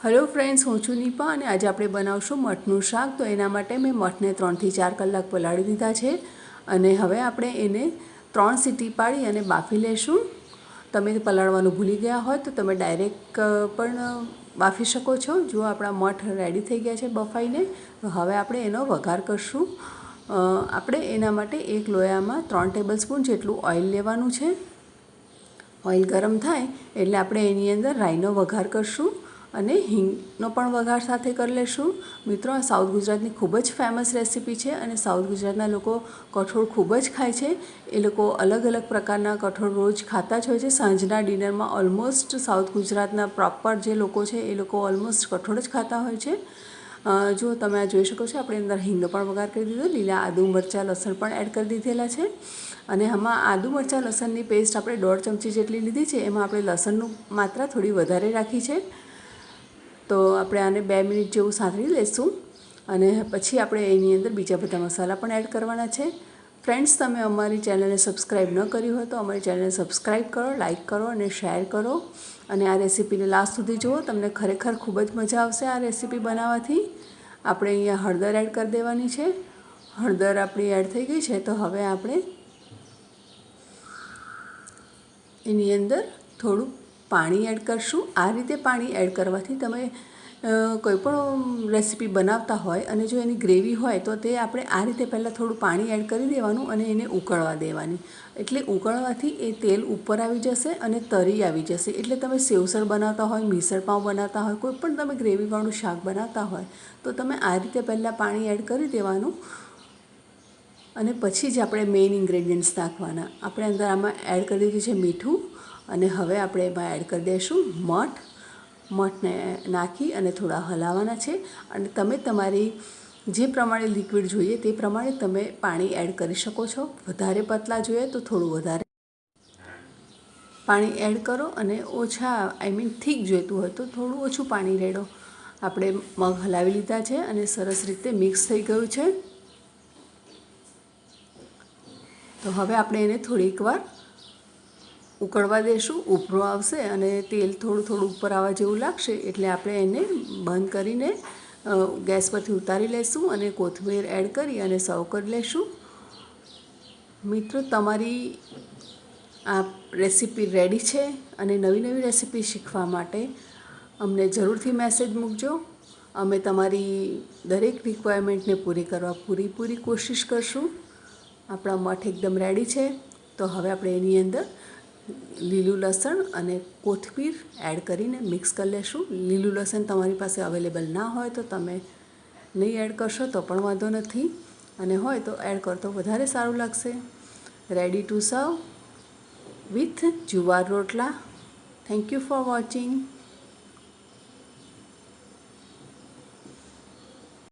Hello friends હું છું નીપા અને આજે આપણે બનાવશું મઠનું શાક. તો એના માટે મેં મઠને ત્રણથી ચાર કલાક પલાળી દીધા છે અને હવે આપણે એને ત્રણ સીટી પાડી અને બાફી લેશું. તમે પલાળવાનું ભૂલી ગયા હોય તો તમે ડાયરેક્ટ પણ બાફી શકો છો. જો આપણા મઠ રેડી થઈ ગયા છે બફાઈને, તો હવે આપણે એનો વઘાર કરશું. આપણે એના માટે એક લોયામાં ત્રણ ટેબલ સ્પૂન જેટલું ઓઇલ લેવાનું છે. ઓઇલ ગરમ થાય એટલે આપણે એની અંદર રાઈનો વઘાર કરશું. અને હિંગનો પણ વઘાર સાથે કરી લેશું. મિત્રો, આ સાઉથ ગુજરાતની ખૂબ જ ફેમસ રેસીપી છે અને સાઉથ ગુજરાતના લોકો કઠોળ ખૂબ જ ખાય છે. એ લોકો અલગ અલગ પ્રકારના કઠોળ રોજ ખાતા જ હોય છે. સાંજના ડિનરમાં ઓલમોસ્ટ સાઉથ ગુજરાતના પ્રોપર જે લોકો છે, એ લોકો ઓલમોસ્ટ કઠોળ જ ખાતા હોય છે. જો તમે આ જોઈ શકો છો, આપણે અંદર હિંગનો પણ વઘાર કરી દીધો, લીલા આદુ, મરચાં, લસણ પણ એડ કરી દીધેલા છે. અને આમાં આદુ, મરચાં, લસણની પેસ્ટ આપણે દોઢ ચમચી જેટલી લીધી છે. એમાં આપણે લસણનું માત્રા થોડી વધારે રાખી છે. તો આપણે આને બે મિનિટ જેવું સાંતળી લઈશું અને પછી આપણે એની અંદર બીજા બધા મસાલા પણ એડ કરવાના છે. ફ્રેન્ડ્સ, તમે અમારી ચેનલને સબસ્ક્રાઈબ ન કરી હોય તો અમારી ચેનલને સબસ્ક્રાઈબ કરો, લાઇક કરો અને શેર કરો. અને આ રેસીપીને લાસ્ટ સુધી જુઓ, તમને ખરેખર ખૂબ જ મજા આવશે આ રેસીપી બનાવવાથી. આપણે અહીંયા હળદર એડ કરી દેવાની છે. હળદર આપણી એડ થઈ ગઈ છે, તો હવે આપણે એની અંદર થોડું પાણી એડ કરશું. આ રીતે પાણી એડ કરવાથી તમે કોઈ પણ રેસીપી બનાવતા હોય અને જો એની ગ્રેવી હોય તો તે આપણે આ રીતે પહેલાં થોડું પાણી એડ કરી દેવાનું અને એને ઉકળવા દેવાની. એટલે ઉકળવાથી એ તેલ ઉપર આવી જશે અને તરી આવી જશે. એટલે તમે સેવસળ બનાવતા હોય મિસળ પાઉં બનાવતા હોય કોઈ પણ તમે ગ્રેવીવાળું શાક બનાવતા હોય, તો તમે આ રીતે પહેલાં પાણી એડ કરી દેવાનું. અને પછી જ આપણે મેઇન ઇન્ગ્રેડિયન્ટ્સ નાખવાના. આપણે અંદર આમાં એડ કરી દીધું છે મીઠું. અને હવે આપણે એમાં એડ કરી દઈશું મઠ. મઠને નાખી અને થોડા હલાવવાના છે. અને તમે તમારી જે પ્રમાણે લિક્વિડ જોઈએ તે પ્રમાણે તમે પાણી એડ કરી શકો છો. વધારે પતલા જોઈએ તો થોડું વધારે. પાણી એડ કરો અને ઓછા આઈ મીન થીક જોઈતું હોય તો થોડું ઓછું પાણી રેડો. આપણે મગ હલાવી લીધા છે અને સરસ રીતે મિક્સ થઈ ગયું છે. તો હવે આપણે એને થોડીક વાર ઉકળવા દેશું, ઉપરો આવશે અને તેલ થોડું થોડું ઉપર આવવા જેવું લાગશે એટલે આપણે એને બંધ કરીને ગેસ પરથી ઉતારી લઈશું અને કોથમીર એડ કરી અને સર્વ કરી લઈશું મિત્રો, તમારી આ રેસીપી રેડી છે અને નવી નવી રેસીપી શીખવા માટે અમને જરૂરથી મેસેજ મૂકજો. અમે તમારી દરેક રિક્વાયરમેન્ટને પૂરી કરવા પૂરી કોશિશ કરશું. આપણા મઠ એકદમ રેડી છે. તો હવે આપણે એની અંદર લીલું લસણ અને કોથમીર એડ કરીને મિક્સ કરી લેશું. લીલું લસણ તમારી પાસે અવેલેબલ ના હોય તો તમે નહીં એડ કરશો તો પણ વાંધો નથી. અને હોય તો એડ કરતો વધારે સારું લાગશે. રેડી ટુ સર્વ વિથ જુવાર રોટલા. Thank you for watching